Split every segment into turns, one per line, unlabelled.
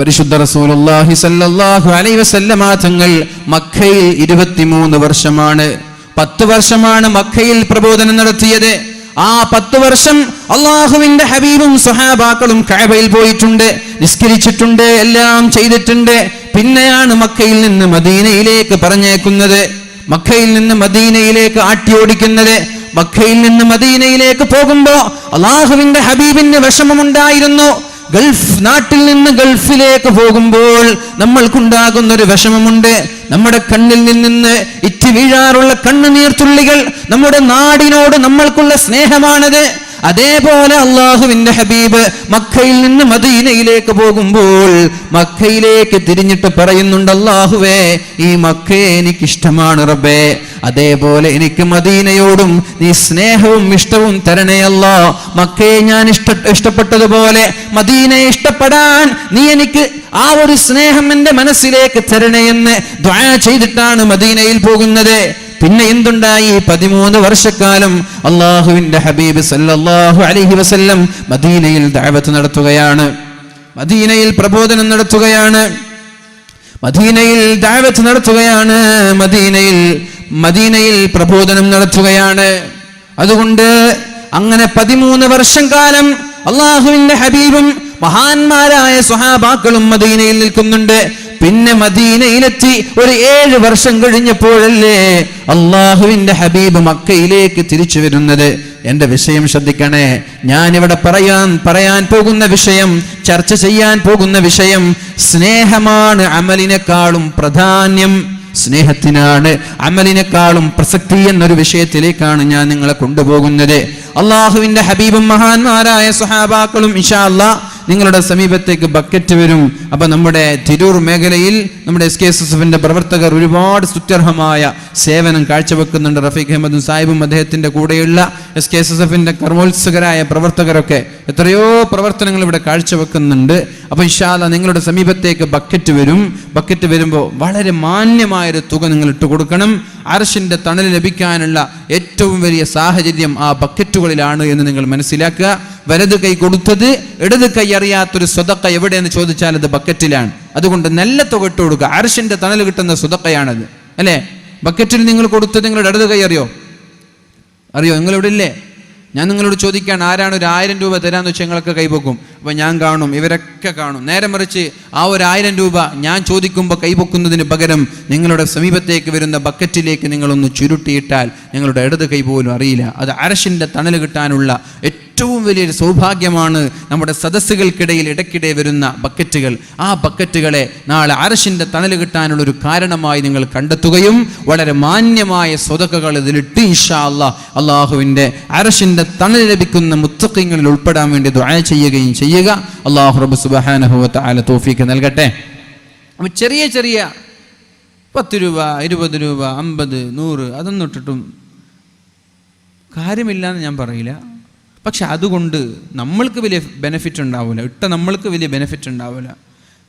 പരിശുദ്ധ റസൂലുള്ളാഹി സല്ലല്ലാഹു അലൈഹി വസല്ലമ തങ്ങൾ മക്കയിൽ ഇരുപത്തിമൂന്ന് വർഷമാണ്. പത്ത് വർഷമാണ് മക്കയിൽ പ്രബോധനം നടത്തിയത്. ആ പത്ത് വർഷം അള്ളാഹുവിന്റെ ഹബീബും സഹാബാക്കളും കഅബയിൽ പോയിട്ടുണ്ട് നിസ്കരിച്ചിട്ടുണ്ട് എല്ലാം ചെയ്തിട്ടുണ്ട്. പിന്നെയാണ് മക്കയിൽ നിന്ന് മദീനയിലേക്ക് പറഞ്ഞേക്കുന്നത് മക്കയിൽ നിന്ന് മദീനയിലേക്ക് ആട്ടിയോടിക്കുന്നത്. മക്കയിൽ നിന്ന് മദീനയിലേക്ക് പോകുമ്പോ അള്ളാഹുവിന്റെ ഹബീബിന് വിഷമമുണ്ടായിരുന്നു. ഗൾഫ് നാട്ടിൽ നിന്ന് ഗൾഫിലേക്ക് പോകുമ്പോൾ നമ്മൾക്കുണ്ടാകുന്ന ഒരു വിഷമമുണ്ട്. നമ്മുടെ കണ്ണിൽ നിന്ന് ഇറ്റി വീഴാറുള്ള കണ്ണുനീർത്തുള്ളികൾ നമ്മുടെ നാടിനോട് നമ്മൾക്കുള്ള സ്നേഹമാണത്. അതേപോലെ അള്ളാഹുവിന്റെ ഹബീബ് മക്കയിൽ നിന്ന് മദീനയിലേക്ക് പോകുമ്പോൾ മക്കയിലേക്ക് തിരിഞ്ഞിട്ട് പറയുന്നുണ്ട് അള്ളാഹുവേ ഈ മക്കയെ എനിക്കിഷ്ടമാണ് റബ്ബേ. അതേപോലെ എനിക്ക് മദീനയോടും നീ സ്നേഹവും ഇഷ്ടവും തരണേ അല്ലാ. മക്കയെ ഞാൻ ഇഷ്ട ഇഷ്ടപ്പെട്ടതുപോലെ മദീനയെ ഇഷ്ടപ്പെടാൻ നീ എനിക്ക് ആ ഒരു സ്നേഹം എന്റെ മനസ്സിലേക്ക് എന്ന് ദ്വാ ചെയ്തിട്ടാണ് മദീനയിൽ പോകുന്നത്. പിന്നെ എന്തുണ്ടായി? പതിമൂന്ന് വർഷക്കാലം അള്ളാഹുവിന്റെ ഹബീബ് സല്ലാഹു അലഹി വസല്ലം മദീനയിൽ ദാവത്ത് നടത്തുകയാണ്. മദീനയിൽ പ്രബോധനം നടത്തുകയാണ്. മദീനയിൽ ദാവത്ത് നടത്തുകയാണ്. മദീനയിൽ മദീനയിൽ പ്രബോധനം നടത്തുകയാണ്. അതുകൊണ്ട് അങ്ങനെ പതിമൂന്ന് വർഷം കാലം അള്ളാഹുവിന്റെ ഹബീബും മഹാന്മാരായ സ്വഹാബാക്കളും മദീനയിൽ നിൽക്കുന്നുണ്ട്. പിന്നെ മദീനയിലെത്തി ഒരു ഏഴ് വർഷം കഴിഞ്ഞപ്പോഴല്ലേ അള്ളാഹുവിന്റെ ഹബീബ് മക്കയിലേക്ക് തിരിച്ചു വരുന്നത്. എന്റെ വിഷയം ശ്രദ്ധിക്കണേ. ഞാനിവിടെ പറയാൻ പറയാൻ പോകുന്ന വിഷയം ചർച്ച ചെയ്യാൻ പോകുന്ന വിഷയം സ്നേഹമാണ് അമലിനെക്കാളും പ്രാധാന്യം. സ്നേഹത്തിനാണ് അമലിനെക്കാളും പ്രസക്തി എന്നൊരു വിഷയത്തിലേക്കാണ് ഞാൻ നിങ്ങളെ കൊണ്ടുപോകുന്നത്. അള്ളാഹുവിന്റെ ഹബീബും മഹാന്മാരായ സുഹാബാക്കളും ഇഷാ അല്ലാ നിങ്ങളുടെ സമീപത്തേക്ക് ബക്കറ്റ് വരും. അപ്പൊ നമ്മുടെ തിരൂർ മേഖലയിൽ നമ്മുടെ എസ് കെ എസ് എസ് എഫിന്റെ പ്രവർത്തകർ ഒരുപാട് സുത്യർഹമായ സേവനം കാഴ്ചവെക്കുന്നുണ്ട്. റഫീഖ് അഹമ്മദും സാഹിബും അദ്ദേഹത്തിന്റെ കൂടെയുള്ള എസ് കെ എസ് എസ് എഫിന്റെ കർമ്മോത്സുകരായ പ്രവർത്തകരൊക്കെ എത്രയോ പ്രവർത്തനങ്ങൾ ഇവിടെ കാഴ്ചവെക്കുന്നുണ്ട്. അപ്പൊ ഇഷാല നിങ്ങളുടെ സമീപത്തേക്ക് ബക്കറ്റ് വരും. ബക്കറ്റ് വരുമ്പോൾ വളരെ മാന്യമായൊരു തുക നിങ്ങൾ ഇട്ട് കൊടുക്കണം അർഷിന്റെ തണൽ ലഭിക്കാനുള്ള ഏറ്റവും വലിയ സാഹചര്യം ആ ബക്കറ്റുകളിലാണ് എന്ന് നിങ്ങൾ മനസ്സിലാക്കുക. വലത് കൈ കൊടുത്തത് ഇടത് കൈ അറിയാത്തൊരു സ്വതക്ക എവിടെയെന്ന് ചോദിച്ചാൽ അത് ബക്കറ്റിലാണ്. അതുകൊണ്ട് നല്ല തുക ഇട്ട് കൊടുക്കുക. അരശിന്റെ തണൽ കിട്ടുന്ന സ്വതക്കയാണത്. അല്ലേ? ബക്കറ്റിൽ നിങ്ങൾ കൊടുത്തത് നിങ്ങളുടെ ഇടത് കൈ അറിയോ? അറിയോ? നിങ്ങൾ ഇവിടെ ഇല്ലേ? ഞാൻ നിങ്ങളോട് ചോദിക്കാൻ ആരാണ് ഒരു ആയിരം രൂപ തരാന്ന് വെച്ചാൽ ഞങ്ങളൊക്കെ കൈപൊക്കും? അപ്പോൾ ഞാൻ കാണും ഇവരൊക്കെ കാണും. നേരെ മറിച്ച് ആ ഒരു ആയിരം രൂപ ഞാൻ ചോദിക്കുമ്പോൾ കൈപൊക്കുന്നതിന് പകരം നിങ്ങളുടെ സമീപത്തേക്ക് വരുന്ന ബക്കറ്റിലേക്ക് നിങ്ങളൊന്ന് ചുരുട്ടിയിട്ടാൽ നിങ്ങളുടെ ഇടത് കൈ പോലും അറിയില്ല. അത് അരശിന്റെ തണൽ കിട്ടാനുള്ള വലിയൊരു സൗഭാഗ്യമാണ് നമ്മുടെ സദസ്സുകൾക്കിടയിൽ ഇടയ്ക്കിടെ വരുന്ന ബക്കറ്റുകൾ. ആ ബക്കറ്റുകളെ നാളെ അരശിന്റെ തണൽ കിട്ടാനുള്ള ഒരു കാരണമായി നിങ്ങൾ കണ്ടെത്തുകയും വളരെ മാന്യമായ സ്വതക്കകൾ ഇതിലിട്ട് ഇഷാ അല്ലാ അള്ളാഹുവിന്റെ അരശിന്റെ തണൽ ലഭിക്കുന്ന മുത്തക്കങ്ങളിൽ ഉൾപ്പെടാൻ വേണ്ടി ദുആ ചെയ്യുകയും ചെയ്യുക. അള്ളാഹു റബ്ബ് സുബാനഹുവത്ത് ആല തോഫീക്ക് നൽകട്ടെ. അപ്പം ചെറിയ ചെറിയ പത്ത് രൂപ ഇരുപത് രൂപ അമ്പത് നൂറ് അതൊന്നും ഇട്ടിട്ടും കാര്യമില്ല എന്ന് ഞാൻ പറയില്ല. പക്ഷെ അതുകൊണ്ട് നമ്മൾക്ക് വലിയ ബെനിഫിറ്റ് ഉണ്ടാവില്ല ഇട്ട നമ്മൾക്ക് വലിയ ബെനിഫിറ്റ് ഉണ്ടാവില്ല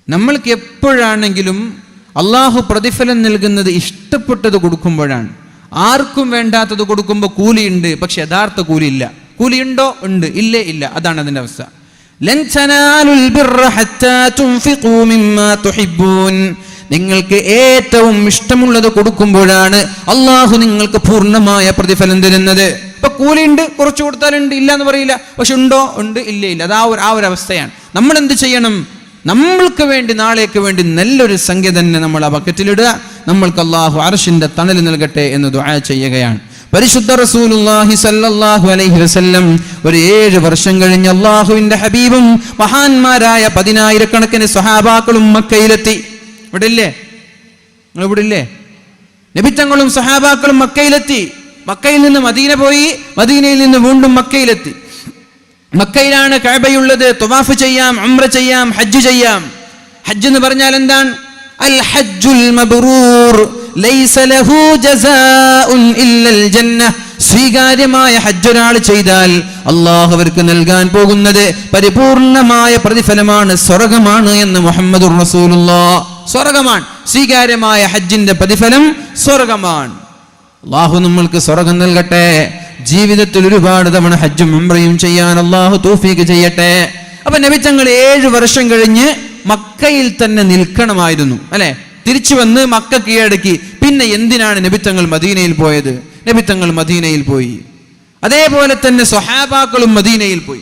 നമ്മൾക്ക് എപ്പോഴാണെങ്കിലും അള്ളാഹു പ്രതിഫലം നൽകുന്നത് ഇഷ്ടപ്പെട്ടത് കൊടുക്കുമ്പോഴാണ്. ആർക്കും വേണ്ടാത്തത് കൊടുക്കുമ്പോൾ കൂലിയുണ്ട് പക്ഷെ യഥാർത്ഥ കൂലിയില്ല. കൂലിയുണ്ടോ? ഉണ്ട്. ഇല്ലേ? ഇല്ല. അതാണ് അതിന്റെ അവസ്ഥ. നിങ്ങൾക്ക് ഏറ്റവും ഇഷ്ടമുള്ളത് കൊടുക്കുമ്പോഴാണ് അള്ളാഹു നിങ്ങൾക്ക് പൂർണമായ പ്രതിഫലം തരുന്നത്. ഇപ്പൊ കൂലിയുണ്ട് കുറച്ച് കൊടുത്താലുണ്ട് ഇല്ല എന്ന് പറയില്ല. പക്ഷെ ഉണ്ടോ? ഉണ്ട് ഇല്ല ഇല്ല. അത് ആ ഒരു ആ ഒരു അവസ്ഥയാണ്. നമ്മൾ എന്ത് ചെയ്യണം? നമ്മൾക്ക് വേണ്ടി നാളേക്ക് വേണ്ടി നല്ലൊരു സംഖ്യ തന്നെ നമ്മൾ ആ ബക്കറ്റിലിടുക നമ്മൾക്ക് അള്ളാഹു അർഷിന്റെ തണൽ നൽകട്ടെ എന്ന് ദുആ ചെയ്യുകയാണ്. പരിശുദ്ധ റസൂലുള്ളാഹി സല്ലല്ലാഹു അലൈഹി വസല്ലം ഒരു ഏഴ് വർഷം കഴിഞ്ഞ് അള്ളാഹുവിന്റെ ഹബീബും മഹാന്മാരായ പതിനായിരക്കണക്കിന് സ്വഹാബാക്കളും മക്കയിലെത്തി. ഇവിടെ ഇല്ലേ നിങ്ങൾ ഇവിടെ ഇല്ലേ നബിത്തങ്ങളും സഹാബാക്കളും മക്കയിലെത്തി. മക്കയിൽ നിന്ന് മദീന പോയി മദീനയിൽ നിന്ന് വീണ്ടും മക്കയിലെത്തി. മക്കയിലാണ് കഴബയുള്ളത് തുവാഫ് ചെയ്യാം അമ്ര ചെയ്യാം ഹജ്ജ് ചെയ്യാം. ഹജ്ജ് എന്ന് പറഞ്ഞാൽ എന്താണ്? അൽ ഹജ്ജുൽ മബ്റൂർ. ലൈസ ലഹു ജസാഉൻ ഇല്ലൽ ജന്ന. സ്വീകാര്യമായ ഹജ്ജ് ഒരാൾ ചെയ്താൽ അള്ളാഹു അവർക്ക് നൽകാൻ പോകുന്നത് പരിപൂർണമായ പ്രതിഫലമാണ്. സ്വർഗമാണ് എന്ന് മുഹമ്മദ് സ്വർഗമാണ് സ്വീകാര്യമായ ഹജ്ജിന്റെ പ്രതിഫലം സ്വർഗമാണ് അള്ളാഹു നമ്മൾക്ക് സ്വർഗം നൽകട്ടെ. ജീവിതത്തിൽ ഒരുപാട് തവണ ഹജ്ജും ഉംറയും ചെയ്യാൻ അള്ളാഹു തൗഫീക്ക് ചെയ്യട്ടെ. അപ്പൊ നബിച്ചങ്ങൾ ഏഴ് വർഷം കഴിഞ്ഞ് മക്കയിൽ തന്നെ നിൽക്കണമായിരുന്നു അല്ലെ? തിരിച്ചു വന്ന് മക്ക കീഴടക്കി. പിന്നെ എന്തിനാണ് നബിത്തങ്ങൾ മദീനയിൽ പോയത്? നബിത്തങ്ങൾ മദീനയിൽ പോയി. അതേപോലെ തന്നെ സ്വഹാബാക്കളും മദീനയിൽ പോയി.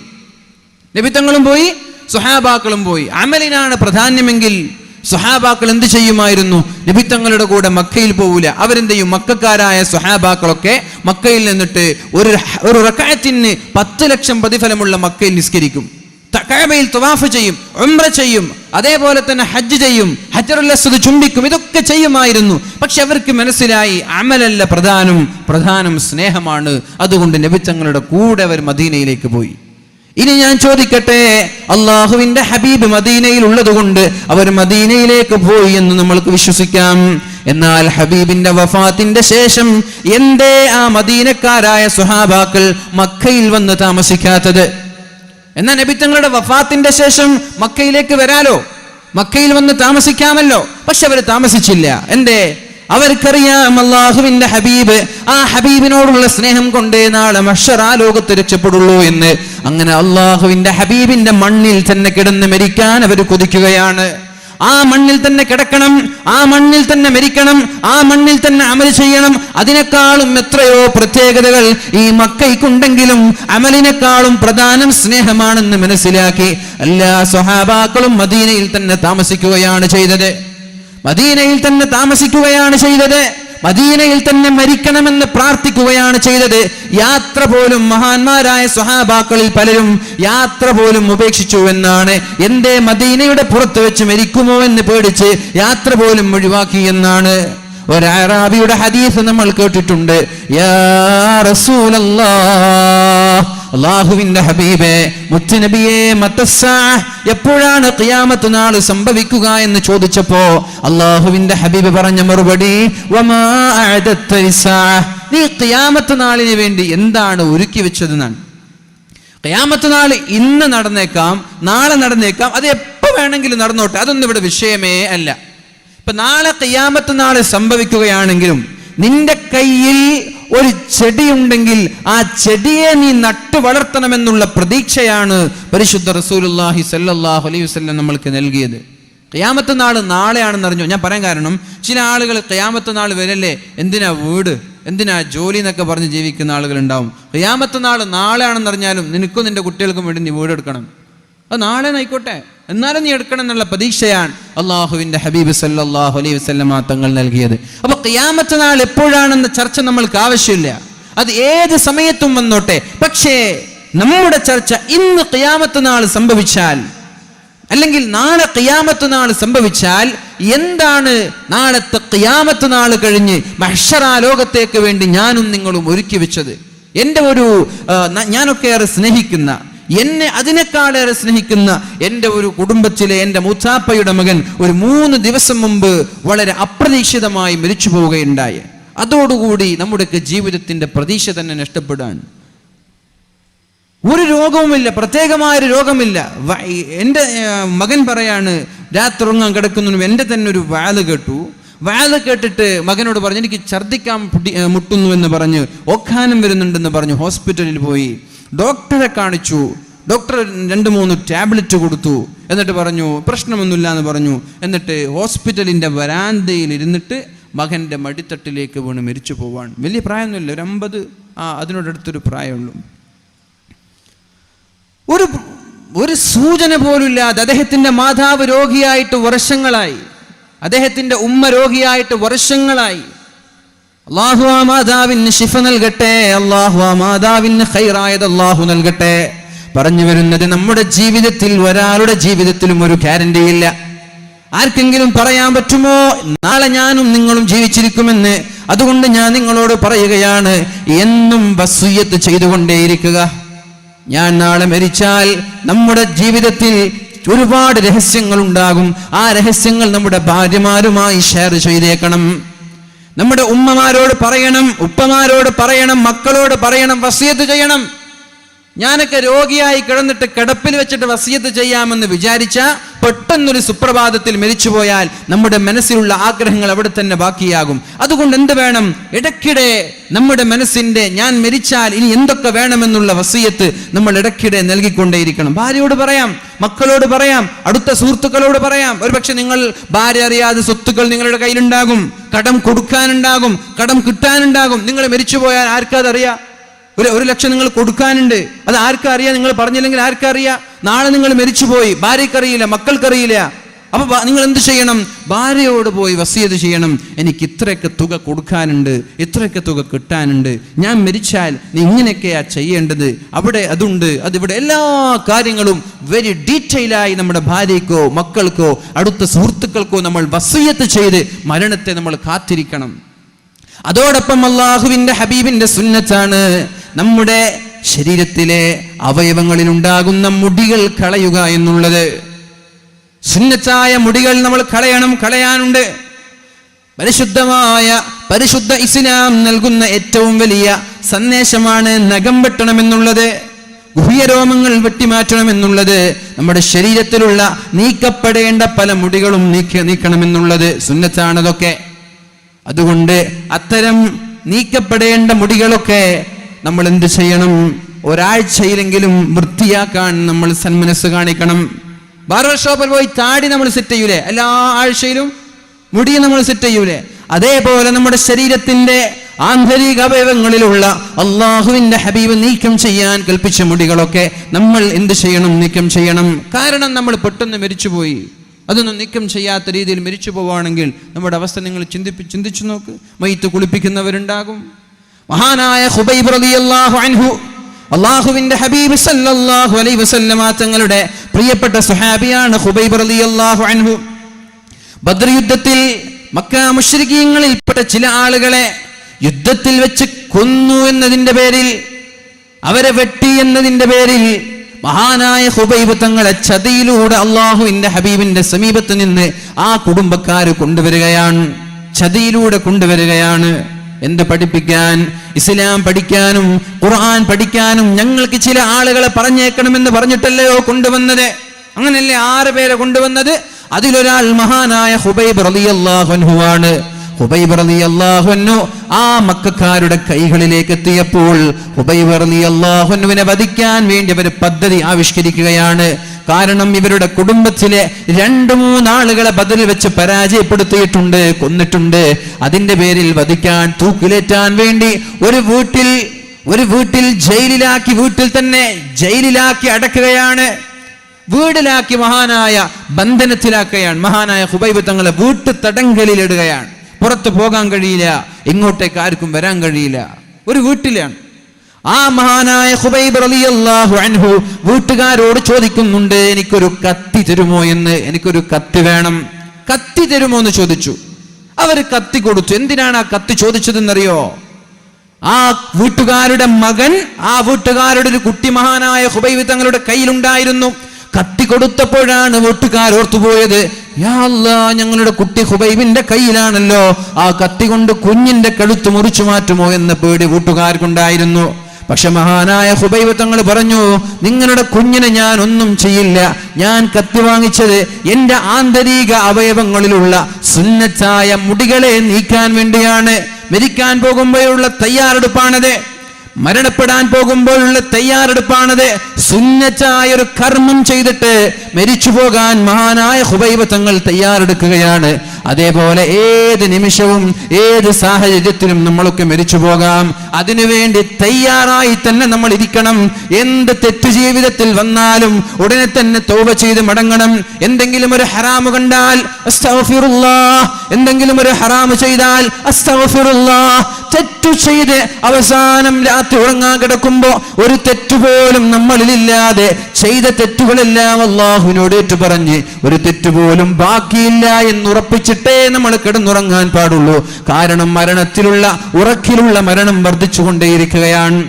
നബിത്തങ്ങളും പോയി സൊഹാബാക്കളും പോയി. അമലിനാണ് പ്രാധാന്യമെങ്കിൽ സുഹാബാക്കൾ എന്ത് ചെയ്യുമായിരുന്നു? നബി തങ്ങളുടെ കൂടെ മക്കയിൽ പോവില്ല അവരെന്ത് ചെയ്യും മക്കാരായ സുഹാബാക്കളൊക്കെ മക്കയിൽ നിന്നിട്ട് ഒരു ഒരു റക്കായത്തിന് പത്ത് ലക്ഷം പ്രതിഫലമുള്ള മക്കയിൽ നിസ്കരിക്കും. കഅബയിൽ തുവാഫ് ചെയ്യും ഉംറ ചെയ്യും അതേപോലെ തന്നെ ഹജ്ജ് ചെയ്യും ഹജ്ജറുൽ അസ്വദ് ചുംബിക്കും ഇതൊക്കെ ചെയ്യുമായിരുന്നു. പക്ഷെ അവർക്ക് മനസ്സിലായി അമലല്ല പ്രധാനം പ്രധാനം സ്നേഹമാണ്. അതുകൊണ്ട് നബിത്തങ്ങളുടെ കൂടെ അവർ മദീനയിലേക്ക് പോയി. ഇനി ഞാൻ ചോദിക്കട്ടെ അള്ളാഹുവിന്റെ ഹബീബ് മദീനയിൽ ഉള്ളതുകൊണ്ട് അവർ മദീനയിലേക്ക് പോയി എന്ന് നമ്മൾക്ക് വിശ്വസിക്കാം. എന്നാൽ ഹബീബിന്റെ വഫാത്തിന്റെ ശേഷം എന്തേ ആ മദീനക്കാരായ സുഹാബാക്കൾ മക്കയിൽ വന്ന് താമസിക്കാത്തത്? എന്നാൽ നബി തങ്ങളുടെ വഫാത്തിന്റെ ശേഷം മക്കയിലേക്ക് വരാലോ? മക്കയിൽ വന്ന് താമസിക്കാമല്ലോ? പക്ഷെ അവർ താമസിച്ചില്ല. എന്തേ? അവർക്കറിയാം അള്ളാഹുവിന്റെ ഹബീബ് ആ ഹബീബിനോടുള്ള സ്നേഹം കൊണ്ടേ നാളെ മഷർ ആ ലോകത്ത് രക്ഷപ്പെടുള്ളൂ എന്ന്. അങ്ങനെ അള്ളാഹുവിന്റെ ഹബീബിന്റെ മണ്ണിൽ തന്നെ കിടന്ന് മരിക്കാൻ അവർ കൊതിക്കുകയാണ്. ആ മണ്ണിൽ തന്നെ കിടക്കണം ആ മണ്ണിൽ തന്നെ മരിക്കണം ആ മണ്ണിൽ തന്നെ അമൽ ചെയ്യണം. അതിനേക്കാളും എത്രയോ പ്രത്യേകതകൾ ഈ മക്കൈക്കുണ്ടെങ്കിലും അമലിനേക്കാളും പ്രധാനം സ്നേഹമാണെന്ന് മനസ്സിലാക്കി എല്ലാ സ്വഹാബാക്കളും മദീനയിൽ തന്നെ താമസിക്കുകയാണ് ചെയ്തത്. മദീനയിൽ തന്നെ താമസിക്കുകയാണ് ചെയ്തത്. മദീനയിൽ തന്നെ മരിക്കണമെന്ന് പ്രാർത്ഥിക്കുകയാണ് ചെയ്തത്. യാത്ര പോലും മഹാന്മാരായ സ്വഹാബാക്കളിൽ പലരും യാത്ര പോലും ഉപേക്ഷിച്ചു എന്നാണ്. എന്റെ മദീനയുടെ പുറത്ത് വെച്ച് മരിക്കുമോ എന്ന് പേടിച്ച് യാത്ര പോലും ഒഴിവാക്കി എന്നാണ്. ഒരാറാബിയുടെ ഹദീസ് നമ്മൾ കേട്ടിട്ടുണ്ട്. യാ റസൂലല്ലാഹ് അള്ളാഹുവിന്റെ ഹബീബെ മുത്തുനബിയെ എപ്പോഴാണ് ഖിയാമത്ത് നാൾ സംഭവിക്കുക എന്ന് ചോദിച്ചപ്പോ അള്ളാഹുവിന്റെ ഹബീബ് പറഞ്ഞ മറുപടി. നീ ഖിയാമത്ത് നാളിന് വേണ്ടി എന്താണ് ഒരുക്കി വെച്ചതെന്നാണ് ഖിയാമത്ത് നാൾ ഇന്ന് നടന്നേക്കാം നാളെ നടന്നേക്കാം അത് എപ്പോ വേണമെങ്കിലും നടന്നോട്ടെ അതൊന്നും ഇവിടെ വിഷയമേ അല്ല ഇപ്പൊ നാളെ ഖിയാമത്ത് നാൾ സംഭവിക്കുകയാണെങ്കിലും നിന്റെ കയ്യിൽ ഒരു ചെടിയുണ്ടെങ്കിൽ ആ ചെടിയെ നീ നട്ടു വളർത്തണമെന്നുള്ള പ്രതീക്ഷയാണ് പരിശുദ്ധ റസൂലുള്ളാഹി സല്ലല്ലാഹു അലൈഹി വസല്ലം നമ്മൾക്ക് നൽകിയത്. ഖിയാമത്ത് നാൾ നാളെയാണെന്ന് അറിഞ്ഞു? ഞാൻ പറയാൻ കാരണം ചില ആളുകൾ ഖിയാമത്ത് നാൾ വരല്ലേ? എന്തിനാ വീട്? എന്തിനാ ജോലി എന്നൊക്കെ പറഞ്ഞ് ജീവിക്കുന്ന ആളുകളുണ്ടാവും. ഖിയാമത്ത് നാൾ നാളെയാണെന്ന് അറിഞ്ഞാലും നിനക്കും നിന്റെ കുട്ടികൾക്കും വേണ്ടി നീ വീടെടുക്കണം. അത് നാളെ ആയിക്കോട്ടെ. എന്നാലും നീ എടുക്കണം എന്നുള്ള പ്രതീക്ഷയാണ് അള്ളാഹുവിന്റെ ഹബീബ് സല്ലാഹു അലൈഹി വസല്ലമ തങ്ങൾ നൽകിയത്. അപ്പൊ ഖിയാമത്ത് നാൾ എപ്പോഴാണെന്ന ചർച്ച നമ്മൾക്ക് ആവശ്യമില്ല. അത് ഏത് സമയത്തും വന്നോട്ടെ. പക്ഷേ നമ്മുടെ ചർച്ച ഇന്ന് ഖിയാമത്ത് നാൾ സംഭവിച്ചാൽ അല്ലെങ്കിൽ നാളെ ഖിയാമത്ത് നാൾ സംഭവിച്ചാൽ എന്താണ് നാളത്തെ ഖിയാമത്ത് നാൾ കഴിഞ്ഞ് മഹ്ഷറാ ലോകത്തേക്ക് വേണ്ടി ഞാനും നിങ്ങളും ഒരുക്കി വെച്ചത്? എന്റെ ഒരു ആ, ഞാനൊക്കെ ഏറെ സ്നേഹിക്കുന്ന എന്നെ അതിനേക്കാളേറെ സ്നേഹിക്കുന്ന എന്റെ ഒരു കുടുംബത്തിലെ എന്റെ മൂത്താപ്പയുടെ മകൻ ഒരു മൂന്ന് ദിവസം മുമ്പ് വളരെ അപ്രതീക്ഷിതമായി മരിച്ചു പോവുകയുണ്ടായി. അതോടുകൂടി നമ്മുടെയൊക്കെ ജീവിതത്തിന്റെ പ്രതീക്ഷ തന്നെ നഷ്ടപ്പെടാൻ. ഒരു രോഗവുമില്ല പ്രത്യേകമായൊരു രോഗമില്ല. എന്റെ മകൻ പറയാണ് രാത്രി ഉറങ്ങാൻ കിടക്കുന്നതിനും എന്റെ തന്നെ ഒരു വാൽ കേട്ടു. വാൽ കേട്ടിട്ട് മകനോട് പറഞ്ഞു എനിക്ക് ഛർദ്ദിക്കാൻ മുട്ടുന്നു എന്ന് പറഞ്ഞ് ഒക്കാനം വരുന്നുണ്ടെന്ന് പറഞ്ഞു ഹോസ്പിറ്റലിൽ പോയി. ഡോക്ടറെ കാണിച്ചു. ഡോക്ടർ രണ്ട് മൂന്ന് ടാബ്ലറ്റ് കൊടുത്തു. എന്നിട്ട് പറഞ്ഞു പ്രശ്നമൊന്നുമില്ല എന്ന് പറഞ്ഞു. എന്നിട്ട് ഹോസ്പിറ്റലിന്റെ വരാന്തയിൽ ഇരുന്നിട്ട് മകന്റെ മടിത്തട്ടിലേക്ക് വീണ് മരിച്ചു പോവാൻ. വലിയ പ്രായമൊന്നുമില്ല ഒരു അമ്പത് ആ അതിനോടടുത്തൊരു പ്രായമുള്ളൂ. ഒരു ഒരു സൂചന പോലുമില്ലാതെ അദ്ദേഹത്തിന്റെ മാതാവ് രോഗിയായിട്ട് വർഷങ്ങളായി. അദ്ദേഹത്തിന്റെ ഉമ്മ രോഗിയായിട്ട് വർഷങ്ങളായി. അള്ളാഹു ആ മാതാവിന് ശിഫ നൽകട്ടെ അള്ളാഹു ആ മാതാവിന് ഹൈറായത് അള്ളാഹു നൽകട്ടെ. പറഞ്ഞു വരുന്നത് നമ്മുടെ ജീവിതത്തിൽ ഒരാളുടെ ജീവിതത്തിലും ഒരു ഗ്യാരണ്ടി ഇല്ല. ആർക്കെങ്കിലും പറയാൻ പറ്റുമോ? നാളെ ഞാനും നിങ്ങളും ജീവിച്ചിരിക്കുമെന്ന്. അതുകൊണ്ട് ഞാൻ നിങ്ങളോട് പറയുകയാണ് എന്നും വസൂയത്ത് ചെയ്തുകൊണ്ടേയിരിക്കുക. ഞാൻ നാളെ മരിച്ചാൽ നമ്മുടെ ജീവിതത്തിൽ ഒരുപാട് രഹസ്യങ്ങൾ ഉണ്ടാകും ആ രഹസ്യങ്ങൾ നമ്മുടെ ഭാര്യമാരുമായി ഷെയർ ചെയ്തേക്കണം. നമ്മുടെ ഉമ്മമാരോട് പറയണം ഉപ്പമാരോട് പറയണം മക്കളോട് പറയണം വസിയത്ത് ചെയ്യണം. ഞാനൊക്കെ രോഗിയായി കിടന്നിട്ട് കിടപ്പിൽ വെച്ചിട്ട് വസിയത്ത് ചെയ്യാമെന്ന് വിചാരിച്ച പെട്ടെന്നൊരു സുപ്രഭാതത്തിൽ മരിച്ചുപോയാൽ നമ്മുടെ മനസ്സിലുള്ള ആഗ്രഹങ്ങൾ അവിടെ തന്നെ ബാക്കിയാകും. അതുകൊണ്ട് എന്ത് വേണം? ഇടയ്ക്കിടെ നമ്മുടെ മനസ്സിന്റെ ഞാൻ മരിച്ചാൽ ഇനി എന്തൊക്കെ വേണമെന്നുള്ള വസീയത്ത് നമ്മൾ ഇടയ്ക്കിടെ നൽകിക്കൊണ്ടേയിരിക്കണം. ഭാര്യയോട് പറയാം മക്കളോട് പറയാം അടുത്ത സുഹൃത്തുക്കളോട് പറയാം. ഒരുപക്ഷെ നിങ്ങൾ ഭാര്യ അറിയാതെ സ്വത്തുക്കൾ നിങ്ങളുടെ കയ്യിലുണ്ടാകും കടം കൊടുക്കാനുണ്ടാകും കടം കിട്ടാനുണ്ടാകും. നിങ്ങൾ മരിച്ചുപോയാൽ ആർക്കതറിയാം? ഒരു ഒരു ലക്ഷം നിങ്ങൾ കൊടുക്കാനുണ്ട്. അത് ആർക്കറിയാം? നിങ്ങൾ പറഞ്ഞില്ലെങ്കിൽ ആർക്കറിയാം? നാളെ നിങ്ങൾ മരിച്ചുപോയി ഭാര്യക്കറിയില്ല മക്കൾക്കറിയില്ല. അപ്പൊ നിങ്ങൾ എന്ത് ചെയ്യണം? ഭാര്യയോട് പോയി വസിയത് ചെയ്യണം. എനിക്ക് ഇത്രയൊക്കെ തുക കൊടുക്കാനുണ്ട് ഇത്രയൊക്കെ തുക കിട്ടാനുണ്ട്. ഞാൻ മരിച്ചാൽ നീ ഇങ്ങനെയൊക്കെയാ ചെയ്യേണ്ടത്. അവിടെ അതുണ്ട് അതിവിടെ എല്ലാ കാര്യങ്ങളും വെരി ഡീറ്റെയിൽ ആയി നമ്മുടെ ഭാര്യക്കോ മക്കൾക്കോ അടുത്ത സുഹൃത്തുക്കൾക്കോ നമ്മൾ വസീയത്ത് ചെയ്ത് മരണത്തെ നമ്മൾ കാത്തിരിക്കണം. അതോടൊപ്പം അള്ളാഹുവിന്റെ ഹബീബിന്റെ സുന്നത്താണ്. നമ്മുടെ ശരീരത്തിലെ അവയവങ്ങളിൽ ഉണ്ടാകുന്ന മുടികൾ കളയുക എന്നുള്ളത്. സുന്നച്ചായ മുടികൾ നമ്മൾ കളയണം കളയാനുണ്ട്. പരിശുദ്ധമായ പരിശുദ്ധ ഇസ്ലാം നൽകുന്ന ഏറ്റവും വലിയ സന്ദേശമാണ് നഖം വെട്ടണമെന്നുള്ളത് ഗുഹ്യരോമങ്ങൾ വെട്ടിമാറ്റണമെന്നുള്ളത് നമ്മുടെ ശരീരത്തിലുള്ള നീക്കപ്പെടേണ്ട പല മുടികളും നീക്ക നീക്കണമെന്നുള്ളത് സുന്നത്താണതൊക്കെ. അതുകൊണ്ട് അത്തരം നീക്കപ്പെടേണ്ട മുടികളൊക്കെ നമ്മൾ എന്ത് ചെയ്യണം? ഒരാഴ്ചയിലെങ്കിലും വൃത്തിയാക്കാൻ നമ്മൾ സന്മനസ് കാണിക്കണം. ബാർബർ ഷോപ്പിൽ പോയി താടി നമ്മൾ സെറ്റ് ചെയ്യൂലേ? എല്ലാ ആഴ്ചയിലും മുടി നമ്മൾ സെറ്റ് ചെയ്യൂലേ? അതേപോലെ നമ്മുടെ ശരീരത്തിന്റെ ആന്തരിക അവയവങ്ങളിലുള്ള അള്ളാഹുവിന്റെ ഹബീബ് നീക്കം ചെയ്യാൻ കൽപ്പിച്ച മുടികളൊക്കെ നമ്മൾ എന്ത് ചെയ്യണം? നീക്കം ചെയ്യണം. കാരണം നമ്മൾ പെട്ടെന്ന് മരിച്ചുപോയി. അതൊന്നും നീക്കം ചെയ്യാത്ത രീതിയിൽ മരിച്ചു പോവുകയാണെങ്കിൽ നമ്മുടെ അവസ്ഥ നിങ്ങൾ ചിന്തിപ്പി ചിന്തിച്ചു നോക്ക്. മയ്യത്ത് കുളിപ്പിക്കുന്നവരുണ്ടാകും. മഹാനായ ഹുബൈബ് റളിയല്ലാഹു അൻഹു അള്ളാഹുവിന്റെ ഹബീബ് സല്ലല്ലാഹു അലൈഹി വസല്ലമ തങ്ങളുടെ പ്രിയപ്പെട്ട സുഹാബിയാണ് ഹുബൈബ് റളിയല്ലാഹു അൻഹു. ബദ്ർ യുദ്ധത്തിൽ മക്ക മുശ്രിക്കീങ്ങളിൽപ്പെട്ട ചില ആളുകളെ യുദ്ധത്തിൽ വെച്ച് കൊന്നു എന്നതിന്റെ പേരിൽ അവരെ വെട്ടി എന്നതിന്റെ പേരിൽ മഹാനായ ഹുബൈബ് തങ്ങളെ ചതിയിലൂടെ അള്ളാഹുവിന്റെ ഹബീബിന്റെ സമീപത്ത് നിന്ന് ആ കുടുംബക്കാര് കൊണ്ടുവരികയാണ് ചതിയിലൂടെ കൊണ്ടുവരികയാണ്. എന്ത് പഠിപ്പിക്കാൻ? ഇസ്ലാം പഠിക്കാനും ഖുർആൻ പഠിക്കാനും ഞങ്ങൾക്ക് ചില ആളുകളെ പറഞ്ഞേക്കണമെന്ന് പറഞ്ഞിട്ടല്ലയോ കൊണ്ടുവന്നത്? അങ്ങനല്ലേ ആറ് പേരെ കൊണ്ടുവന്നത്? അതിലൊരാൾ മഹാനായ ഹുബൈബ് ആണ്. ഹുബൈബ് റളിയല്ലാഹു അൻഹു ആ മക്കാരുടെ കൈകളിലേക്ക് എത്തിയപ്പോൾ ഹുബൈബ് റളിയല്ലാഹു അൻഹുവിനെ വധിക്കാൻ വേണ്ടി അവർ പദ്ധതി ആവിഷ്കരിക്കുകയാണ്. കാരണം ഇവരുടെ കുടുംബത്തിലെ രണ്ടു മൂന്നാളുകളെ ബദൽ വെച്ച് പരാജയപ്പെടുത്തിയിട്ടുണ്ട് കൊന്നിട്ടുണ്ട്. അതിന്റെ പേരിൽ വധിക്കാൻ തൂക്കിലേറ്റാൻ വേണ്ടി ഒരു വീട്ടിൽ ഒരു വീട്ടിൽ ജയിലിലാക്കി വീട്ടിൽ തന്നെ ജയിലിലാക്കി അടക്കുകയാണ്. വീടിലാക്കി മഹാനായ ബന്ധനത്തിലാക്കുകയാണ്. മഹാനായ ഹുബൈബ് തങ്ങളെ വീട്ടു തടങ്കലിലിടുകയാണ്. പുറത്തു പോകാൻ കഴിയില്ല ഇങ്ങോട്ടേക്ക് ആർക്കും വരാൻ കഴിയില്ല. ഒരു വീട്ടിലാണ്. ആ മഹാനായ ഹുബൈബ് റളിയല്ലാഹു അൻഹു വീട്ടുകാരോട് ചോദിക്കുന്നുണ്ട് എനിക്കൊരു കത്തി തരുമോ എന്ന്? എനിക്കൊരു കത്തി വേണം. കത്തി തരുമോ? എന്ന് ചോദിച്ചു. അവർ കത്തി കൊടുത്തു. എന്തിനാണ് ആ കത്തി ചോദിച്ചതെന്നറിയോ? ആ വീട്ടുകാരുടെ മകൻ ആ വീട്ടുകാരുടെ ഒരു കുട്ടി മഹാനായ ഹുബൈബ് തങ്ങളുടെ കയ്യിലുണ്ടായിരുന്നു. കത്തി കൊടുത്തപ്പോഴാണ് വീട്ടുകാർ ഓർത്തുപോയത് ഞങ്ങളുടെ കുട്ടി ഹുബൈബിന്റെ കയ്യിലാണല്ലോ. ആ കത്തി കൊണ്ട് കുഞ്ഞിന്റെ കഴുത്ത് മുറിച്ചു മാറ്റുമോ? എന്ന പേടി വീട്ടുകാർക്കുണ്ടായിരുന്നു. പക്ഷെ മഹാനായ ഹുബൈബ് തങ്ങൾ പറഞ്ഞു നിങ്ങളുടെ കുഞ്ഞിനെ ഞാൻ ഒന്നും ചെയ്യില്ല. ഞാൻ കത്തി വാങ്ങിച്ചത് എന്റെ ആന്തരിക അവയവങ്ങളിലുള്ള സുന്നച്ചായ മുടികളെ നീക്കാൻ വേണ്ടിയാണ്. മരിക്കാൻ പോകുമ്പോഴുള്ള തയ്യാറെടുപ്പാണത്. മരണപ്പെടാൻ പോകുമ്പോഴുള്ള തയ്യാറെടുപ്പാണത്. സുന്നച്ചായ ഒരു കർമ്മം ചെയ്തിട്ട് മരിച്ചു പോകാൻ മഹാനായ ഹുബൈബ തങ്ങൾ തയ്യാറെടുക്കുകയാണ്. അതേപോലെ ഏത് നിമിഷവും ഏത് സാഹചര്യത്തിലും നമ്മളൊക്കെ മരിച്ചു പോകാം അതിനുവേണ്ടി തയ്യാറായി തന്നെ നമ്മൾ ഇരിക്കണം എന്ത് തെറ്റ് ജീവിതത്തിൽ വന്നാലും ഉടനെ തന്നെ തോപ ചെയ്ത് മടങ്ങണം എന്തെങ്കിലും ഒരു ഹറാമ് കണ്ടാൽ. എന്തെങ്കിലും ഒരു ഹറാമ് ചെയ്താൽ. തെറ്റു ചെയ്ത് അവസാനം രാത്രി ഉറങ്ങാൻ കിടക്കുമ്പോ ഒരു തെറ്റുപോലും നമ്മളിലില്ലാതെ ചെയ്ത തെറ്റുകളെല്ലാം അള്ളാഹുവിനോട് ഏറ്റു പറഞ്ഞ് ഒരു തെറ്റുപോലും ബാക്കിയില്ല എന്ന് ഉറപ്പിച്ചിട്ടേ നമ്മൾ കിടന്നുറങ്ങാൻ പാടുള്ളൂ. കാരണം മരണത്തിലുള്ള ഉറക്കിലുള്ള മരണം വർദ്ധിച്ചുകൊണ്ടേയിരിക്കുകയാണ്.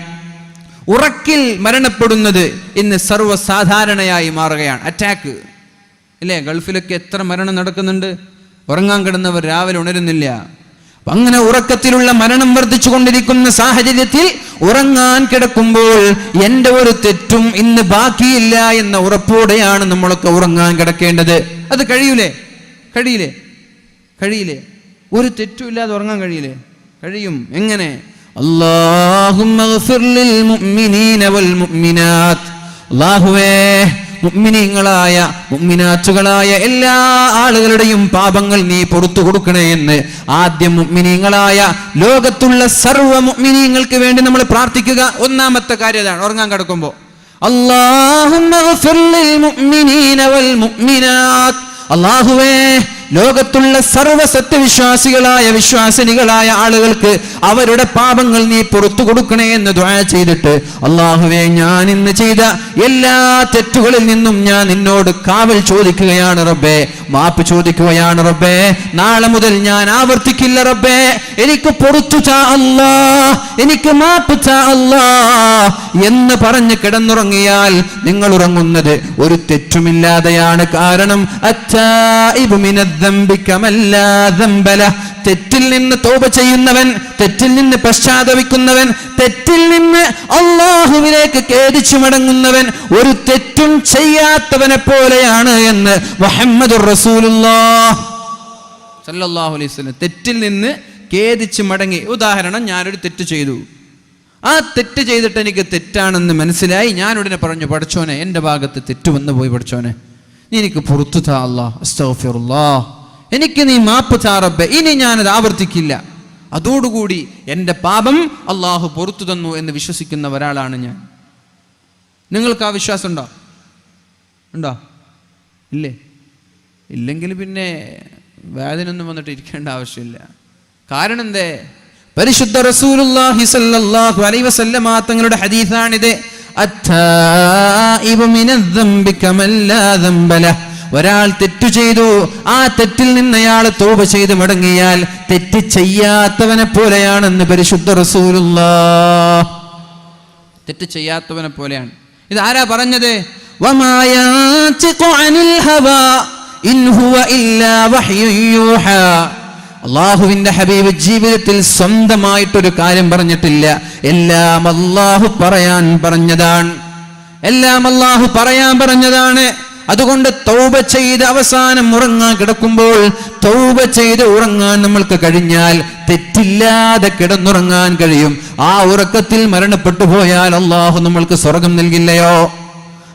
ഉറക്കിൽ മരണപ്പെടുന്നത് ഇന്ന് സർവസാധാരണയായി മാറുകയാണ്. അറ്റാക്ക് ഇല്ലേ? ഗൾഫിലൊക്കെ എത്ര മരണം നടക്കുന്നുണ്ട്? ഉറങ്ങാൻ കിടന്നവർ രാവിലെ ഉണരുന്നില്ല. അങ്ങനെ ഉറക്കത്തിലുള്ള മരണം വർദ്ധിച്ചു കൊണ്ടിരിക്കുന്ന സാഹചര്യത്തിൽ ഉറങ്ങാൻ കിടക്കുമ്പോൾ എന്റെ ഒരു തെറ്റും ഇന്ന് ബാക്കിയില്ല എന്ന ഉറപ്പോടെയാണ് നമ്മളൊക്കെ ഉറങ്ങാൻ കിടക്കേണ്ടത്. അത് കഴിയൂലേ? കഴിയില്ലേ? കഴിയില്ലേ? ഒരു തെറ്റും ഇല്ലാതെ ഉറങ്ങാൻ കഴിയില്ലേ? കഴിയും. എങ്ങനെ? അല്ലാഹുവേ മുഅ്മിനീങ്ങളായ മുഅ്മിനാത്തുകളായ എല്ലാ ആളുകളുടെയും പാപങ്ങൾ നീ പുറത്തു കൊടുക്കണേ എന്ന് ആദ്യം മുഅ്മിനീങ്ങളായ ലോകത്തുള്ള സർവ മുഅ്മിനീങ്ങൾക്ക് വേണ്ടി നമ്മൾ പ്രാർത്ഥിക്കുക. ഒന്നാമത്തെ കാര്യം അതാണ് ഉറങ്ങാൻ കിടക്കുമ്പോൾ അള്ളാഹുവേ ലോകത്തുള്ള സർവ സത്യവിശ്വാസികളായ വിശ്വാസിനികളായ ആളുകൾക്ക് അവരുടെ പാപങ്ങൾ നീ പുറത്തു കൊടുക്കണേ എന്ന് ദ്വാര ചെയ്തിട്ട് അള്ളാഹുവെ ഞാൻ ഇന്ന് ചെയ്ത എല്ലാ തെറ്റുകളിൽ നിന്നും ഞാൻ നിന്നോട് കാവൽ ചോദിക്കുകയാണ് റബ്ബേ. മാപ്പ് ചോദിക്കുകയാണ് റബ്ബേ. നാളെ മുതൽ ഞാൻ ആവർത്തിക്കില്ല റബ്ബേ. എനിക്ക് പൊറത്തു എനിക്ക് മാപ്പ് എന്ന് പറഞ്ഞ് കിടന്നുറങ്ങിയാൽ നിങ്ങൾ ഉറങ്ങുന്നത് ഒരു തെറ്റുമില്ലാതെയാണ്. കാരണം അച്ഛ ദംബല. തെറ്റിൽ നിന്ന് തോപ ചെയ്യുന്നവൻ തെറ്റിൽ നിന്ന് പശ്ചാത്തപിക്കുന്നവൻ തെറ്റിൽ നിന്ന് അള്ളാഹുവിലേക്ക് കേടിച്ചു മടങ്ങുന്നവൻ ഒരു തെറ്റും ചെയ്യാത്തവനെ പോലെയാണ് എന്ന് മുഹമ്മദ് അലൈഹി തെറ്റിൽ നിന്ന് ഖേദിച്ച് മടങ്ങി. ഉദാഹരണം ഞാനൊരു തെറ്റ് ചെയ്തു. ആ തെറ്റ് ചെയ്തിട്ട് എനിക്ക് തെറ്റാണെന്ന് മനസ്സിലായി. ഞാൻ ഉടനെ പറഞ്ഞു പഠിച്ചോനെ എന്റെ ഭാഗത്ത് തെറ്റ് വന്നു പോയി പഠിച്ചോനെ. എനിക്ക് പുറത്തു താ എനിക്ക് നീ മാപ്പ് താ റബ്ബേ ഇനി ഞാനത് ആവർത്തിക്കില്ല. അതോടുകൂടി എന്റെ പാപം അള്ളാഹു പുറത്തു തന്നു എന്ന് വിശ്വസിക്കുന്ന ഒരാളാണ് ഞാൻ. നിങ്ങൾക്ക് ആ വിശ്വാസം ഉണ്ടോ? ഉണ്ടോ ഇല്ലേ? ഇല്ലെങ്കിൽ പിന്നെ വേദനൊന്നും വന്നിട്ട് ഇരിക്കേണ്ട ആവശ്യമില്ല. കാരണം എന്തേ? പരിശുദ്ധ റസൂലുള്ളാഹി സല്ലല്ലാഹു അലൈഹി വസല്ലമ തങ്ങളുടെ ഹദീസാണ് ഹദീസാണിത്. ഒരാൾ തെറ്റു ചെയ്തു ആ തെറ്റിൽ നിന്ന് അയാൾ തോപ ചെയ്ത് മടങ്ങിയാൽ തെറ്റ് ചെയ്യാത്തവനെ പോലെയാണെന്ന് പരിശുദ്ധ റസൂലുള്ള തെറ്റ് ചെയ്യാത്തവനെ പോലെയാണ്. ഇത് ആരാ പറഞ്ഞത്? വമാ അള്ളാഹുവിന്റെ ഹബീബ് ജീവിതത്തിൽ സ്വന്തമായിട്ടൊരു കാര്യം പറഞ്ഞിട്ടില്ല. എല്ലാം അള്ളാഹു പറയാൻ പറഞ്ഞതാണ്. എല്ലാം അള്ളാഹു പറയാൻ പറഞ്ഞതാണ്. അതുകൊണ്ട് തൗബ ചെയ്ത് അവസാനം ഉറങ്ങാൻ കിടക്കുമ്പോൾ തൗബ ചെയ്ത് ഉറങ്ങാൻ നമ്മൾക്ക് കഴിഞ്ഞാൽ തെറ്റില്ലാതെ കിടന്നുറങ്ങാൻ കഴിയും. ആ ഉറക്കത്തിൽ മരണപ്പെട്ടു പോയാൽ അള്ളാഹു നമ്മൾക്ക് സ്വർഗം നൽകില്ലയോ?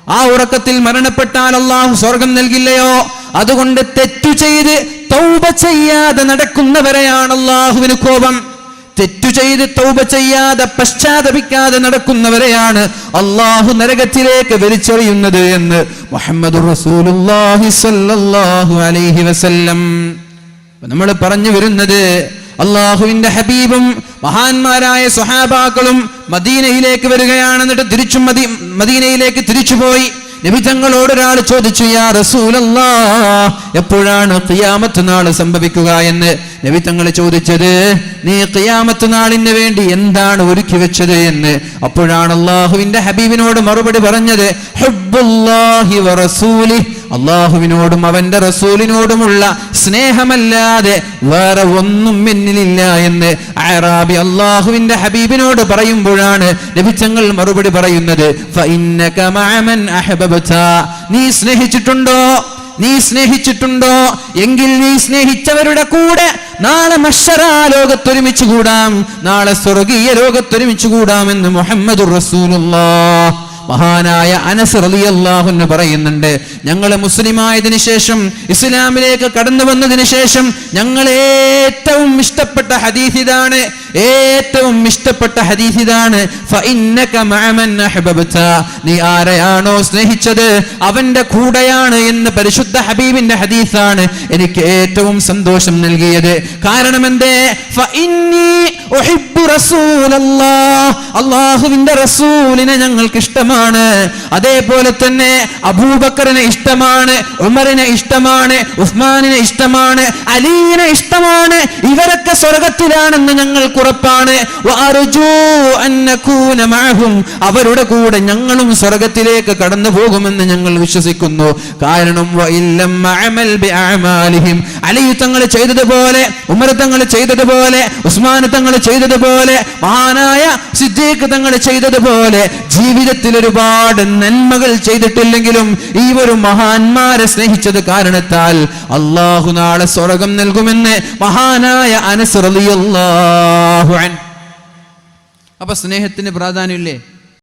ആ ഉറക്കത്തിൽ മരണപ്പെട്ടാൽ അള്ളാഹു സ്വർഗം നൽകില്ലയോ? അതുകൊണ്ട് തെറ്റു ചെയ്ത് തൗബ ചെയ്യാതെ നടക്കുന്നവരെയാണ് അള്ളാഹുവിന് കോപം. തെറ്റു ചെയ്ത് തൗബ ചെയ്യാതെ പശ്ചാത്തപിക്കാതെ നടക്കുന്നവരെയാണ് അള്ളാഹു നരകത്തിലേക്ക് വലിച്ചെറിയുന്നത് എന്ന് മുഹമ്മദ് അലൈഹി വസല്ലം. നമ്മൾ പറഞ്ഞു വരുന്നത് അള്ളാഹുവിന്റെ ഹബീബും മഹാന്മാരായ സ്വഹാബാക്കളും മദീനയിലേക്ക് വരികയാണെന്നിട്ട് തിരിച്ചും തിരിച്ചു മദീ മദീനയിലേക്ക് തിരിച്ചുപോയി. നബി തങ്ങളോട് ഒരാൾ ചോദിച്ചു യാ റസൂലല്ലാ എപ്പോഴാണ് ഖിയാമത്ത് നാൾ സംഭവിക്കുക? എന്ന് നബി തങ്ങൾ ചോദിച്ചത് നീ ഖിയാമത്ത് നാളിന് വേണ്ടി എന്താണ് ഒരുക്കി വെച്ചത്? എന്ന്. അപ്പോഴാണ് അള്ളാഹുവിന്റെ ഹബീബിനോട് മറുപടി പറഞ്ഞത് ഹബ്ബുല്ലാഹി വറസൂലി അള്ളാഹുവിനോടും അവന്റെ റസൂലിനോടുമുള്ള സ്നേഹമല്ലാതെ വേറെ ഒന്നും എന്നിലില്ല എന്ന് അറാബി അള്ളാഹുവിന്റെ ഹബീബിനോട് പറയുമ്പോഴാണ് ലഭിച്ചങ്ങൾ മറുപടി പറയുന്നത്. നീ സ്നേഹിച്ചിട്ടുണ്ടോ? നീ സ്നേഹിച്ചിട്ടുണ്ടോ? എങ്കിൽ നീ സ്നേഹിച്ചവരുടെ കൂടെ നാളെ മഷറാ ലോകത്തൊരുമിച്ച് കൂടാം. നാളെ സ്വർഗീയ ലോകത്തൊരുമിച്ച് കൂടാമെന്ന് മുഹമ്മദ് റസൂലുള്ളാഹ്. മഹാനായ അനസ് റളിയല്ലാഹു അൻഹു പറയുന്നുണ്ട് ഞങ്ങൾ മുസ്ലിമായതിന് ശേഷം ഇസ്ലാമിലേക്ക് കടന്നു വന്നതിന് ശേഷം ഞങ്ങൾ ഏറ്റവും ഇഷ്ടപ്പെട്ട ഹദീസ് ഇതാണ്. ഏറ്റവും ഇഷ്ടപ്പെട്ട ഹദീസ് ഇതാണ്. നീ ആരെയാണോ സ്നേഹിച്ചത്? അവന്റെ കൂടെയാണ് എന്ന് പരിശുദ്ധ ഹബീബിന്റെ ഹദീസാണ് എനിക്ക് ഏറ്റവും സന്തോഷം നൽകിയത്. കാരണം എന്തേ? അള്ളാഹുവിന്റെ റസൂലിനെ ഞങ്ങൾക്ക് ഇഷ്ടമാണ്. അതേപോലെ തന്നെ അബൂബക്കറിനെ ഇഷ്ടമാണ് ഉമറിനെ ഇഷ്ടമാണ് ഉസ്മാനിനെ ഇഷ്ടമാണ് അലീനെ ഇഷ്ടമാണ്. ഇവരൊക്കെ സ്വർഗത്തിലാണെന്ന് ഞങ്ങൾക്ക് ഉറപ്പാണ്. അവരുടെ കൂടെ ഞങ്ങളും സ്വർഗത്തിലേക്ക് കടന്നു പോകുമെന്ന് ഞങ്ങൾ വിശ്വസിക്കുന്നു കാരണം വഇല്ലം അഅമൽ ബിഅഅമാലിഹിം. അലി തങ്ങൾ ചെയ്തതുപോലെ ഉമർ ചെയ്തതുപോലെ ഉസ്മാൻ തങ്ങൾ ചെയ്തതുപോലെ മഹാനായ സിദ്ദീഖ് തങ്ങൾ ചെയ്തതുപോലെ ജീവിതത്തിൽ ഒരുപാട് നന്മകൾ ചെയ്തിട്ടില്ലെങ്കിലും ഈ ഒരു മഹാന്മാരെ സ്നേഹിച്ചത് കാരണത്താൽ അള്ളാഹു നാളെ സ്വർഗം നൽകുമെന്ന് മഹാനായ അനസ് അൻഹു അപ്പൊ സ്നേഹത്തിന് പ്രാധാന്യമില്ലേ?